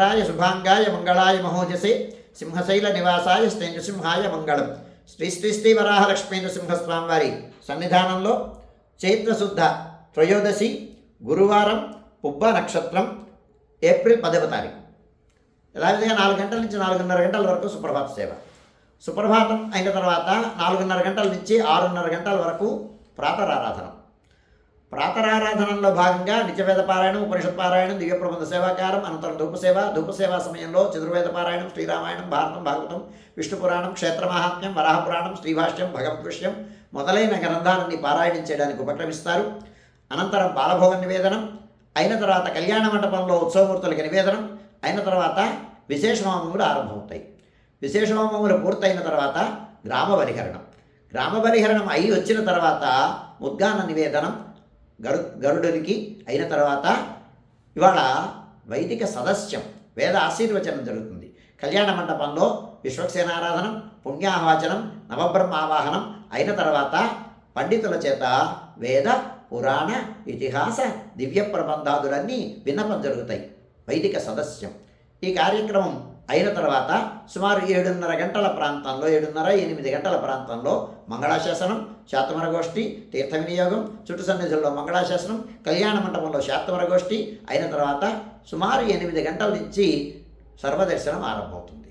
రాయ శుభాంగాయ మంగళాయ మహోజసే. సింహశైల నివాసాయ శ్రీనృసింహాయ మంగళం. శ్రీ శ్రీ శ్రీ వరాహలక్ష్మీ నృసింహస్వామివారి సన్నిధానంలో చైత్రశుద్ధ త్రయోదశి గురువారం పుబ్బ నక్షత్రం ఏప్రిల్ పదవ తారీఖు. యథావిధంగా నాలుగు గంటల నుంచి నాలుగున్నర గంటల వరకు సుప్రభాత సేవ. సుప్రభాతం అయిన తర్వాత నాలుగున్నర గంటల నుంచి ఆరున్నర గంటల వరకు ప్రాతరారాధన. ప్రాతరారాధనలో భాగంగా నిత్యవేద పారాయణం ఉపనిషత్ పారాయణం దివ్య ప్రబంధ సేవాకారం అనంతరం ధూపసేవ ధూపసేవా సమయంలో చతుర్వేద పారాయణం శ్రీరామాయణం భారతం భాగవతం విష్ణు పురాణం క్షేత్రమహాత్మ్యం పురాణం శ్రీభాష్యం భగవద్విషయం మొదలైన గ్రంథాలన్నీ పారాయణం చేయడానికి ఉపక్రమిస్తారు. అనంతరం బాలభోగ నివేదనం అయిన తర్వాత కళ్యాణ మండపంలో ఉత్సవమూర్తులకి నివేదనం అయిన తర్వాత విశేషహోమములు ఆరంభమవుతాయి. విశేషహోమములు పూర్తయిన తర్వాత గ్రామ బలిహరణం గ్రామ బలిహరణం అయి వచ్చిన తర్వాత ఉద్గాన నివేదనం గరు గరుడునికి అయిన తర్వాత ఇవాళ వైదిక సదస్యం వేద ఆశీర్వచనం జరుగుతుంది. కళ్యాణ మండపంలో విశ్వక్సేనారాధనం పుణ్యాహవాచనం నవబ్రహ్మ ఆవాహనం అయిన తర్వాత పండితుల చేత వేద పురాణ ఇతిహాస దివ్య ప్రబంధాదులన్నీ విన్నపం జరుగుతాయి. వైదిక సదస్యం. ఈ కార్యక్రమం అయిన తర్వాత సుమారు ఏడున్నర గంటల ప్రాంతంలో ఏడున్నర ఎనిమిది గంటల ప్రాంతంలో మంగళాశాసనం శాతమరగోష్ఠి తీర్థ వినియోగం చుట్టు సన్నిధుల్లో మంగళాశాసనం కళ్యాణ మండపంలో శాతమరగోష్ఠి అయిన తర్వాత సుమారు ఎనిమిది గంటల నుంచి సర్వదర్శనం ఆరంభమవుతుంది.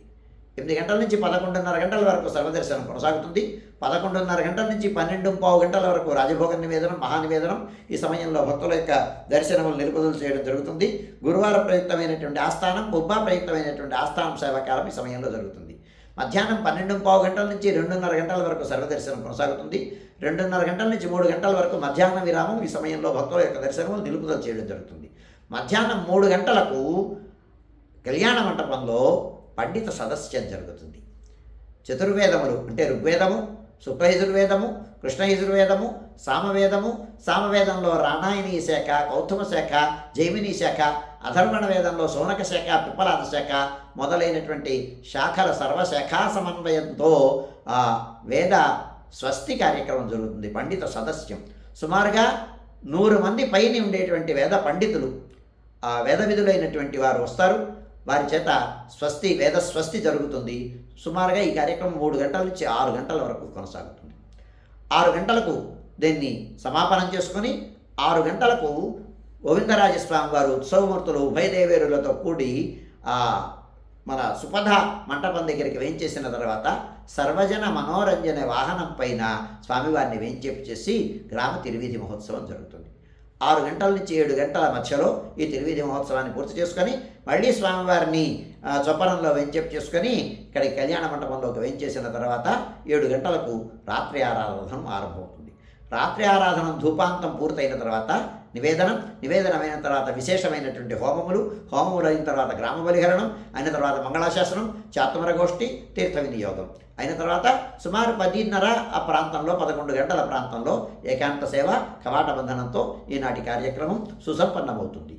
ఎనిమిది గంటల నుంచి పదకొండున్నర గంటల వరకు సర్వదర్శనం కొనసాగుతుంది. పదకొండున్నర గంటల నుంచి పన్నెండు పావు గంటల వరకు రాజభోగ నివేదనం మహానివేదనం ఈ సమయంలో భక్తుల యొక్క దర్శనములు నిలుపుదలు చేయడం జరుగుతుంది. గురువార ప్రయుక్తమైనటువంటి ఆస్థానం బొబ్బా ప్రయుక్తమైనటువంటి ఆస్థానం సేవాకాలం ఈ సమయంలో జరుగుతుంది. మధ్యాహ్నం పన్నెండు పావు గంటల నుంచి రెండున్నర గంటల వరకు సర్వదర్శనం కొనసాగుతుంది. రెండున్నర గంటల నుంచి మూడు గంటల వరకు మధ్యాహ్న విరామం ఈ సమయంలో భక్తుల యొక్క దర్శనములు నిలుపుదల చేయడం జరుగుతుంది. మధ్యాహ్నం మూడు గంటలకు కళ్యాణ మంటపంలో పండిత సదస్యం జరుగుతుంది. చతుర్వేదములు అంటే ఋగ్వేదము శుక్లయజుర్వేదము కృష్ణయజుర్వేదము సామవేదము సామవేదంలో రాణాయనీ శాఖ కౌతుమ శాఖ జైమిని శాఖ అధర్వణ వేదంలో సోనక శాఖ పిప్పలాద శాఖ మొదలైనటువంటి శాఖల సర్వశాఖా సమన్వయంతో ఆ వేద స్వస్తి కార్యక్రమం జరుగుతుంది పండిత సదస్యం. సుమారుగా నూరు మంది పైన ఉండేటువంటి వేద పండితులు వేద విధులైనటువంటి వారు వస్తారు. వారి చేత స్వస్తి వేద స్వస్తి జరుగుతుంది. సుమారుగా ఈ కార్యక్రమం మూడు గంటల నుంచి ఆరు గంటల వరకు కొనసాగుతుంది. ఆరు గంటలకు దీన్ని సమాపనం చేసుకొని ఆరు గంటలకు గోవిందరాజస్వామి వారు ఉత్సవమూర్తులు ఉభయదేవేరులతో కూడి మన సుపథ మంటపం దగ్గరికి వేయించేసిన తర్వాత సర్వజన మనోరంజన వాహనం పైన స్వామివారిని వేయించేపు చేసి గ్రామ తిరువీధి మహోత్సవం జరుగుతుంది. ఆరు గంటల నుంచి ఏడు గంటల మధ్యలో ఈ తిరువేది మహోత్సవాన్ని పూర్తి చేసుకొని మళ్ళీ స్వామివారిని చొప్పరంలో చొప్పనంలో చేసుకొని ఇక్కడ కళ్యాణ మండపంలోకి వెంచేసిన తర్వాత ఏడు గంటలకు రాత్రి ఆరాధన ఆరంభమవుతుంది. రాత్రి ఆరాధన ధూపాంతం పూర్తయిన తర్వాత నివేదనం నివేదనమైన తర్వాత విశేషమైనటువంటి హోమములు హోమములు అయిన తర్వాత గ్రామ బలిహరణం అయిన తర్వాత మంగళాశాసనం చాతమర గోష్ఠి తీర్థ వినియోగం. అయిన తర్వాత సుమారు పదిన్నర ఆ ప్రాంతంలో పదకొండు గంటల ప్రాంతంలో ఏకాంత సేవ కవాట బంధనంతో ఈనాటి కార్యక్రమం సుసంపన్నమవుతుంది.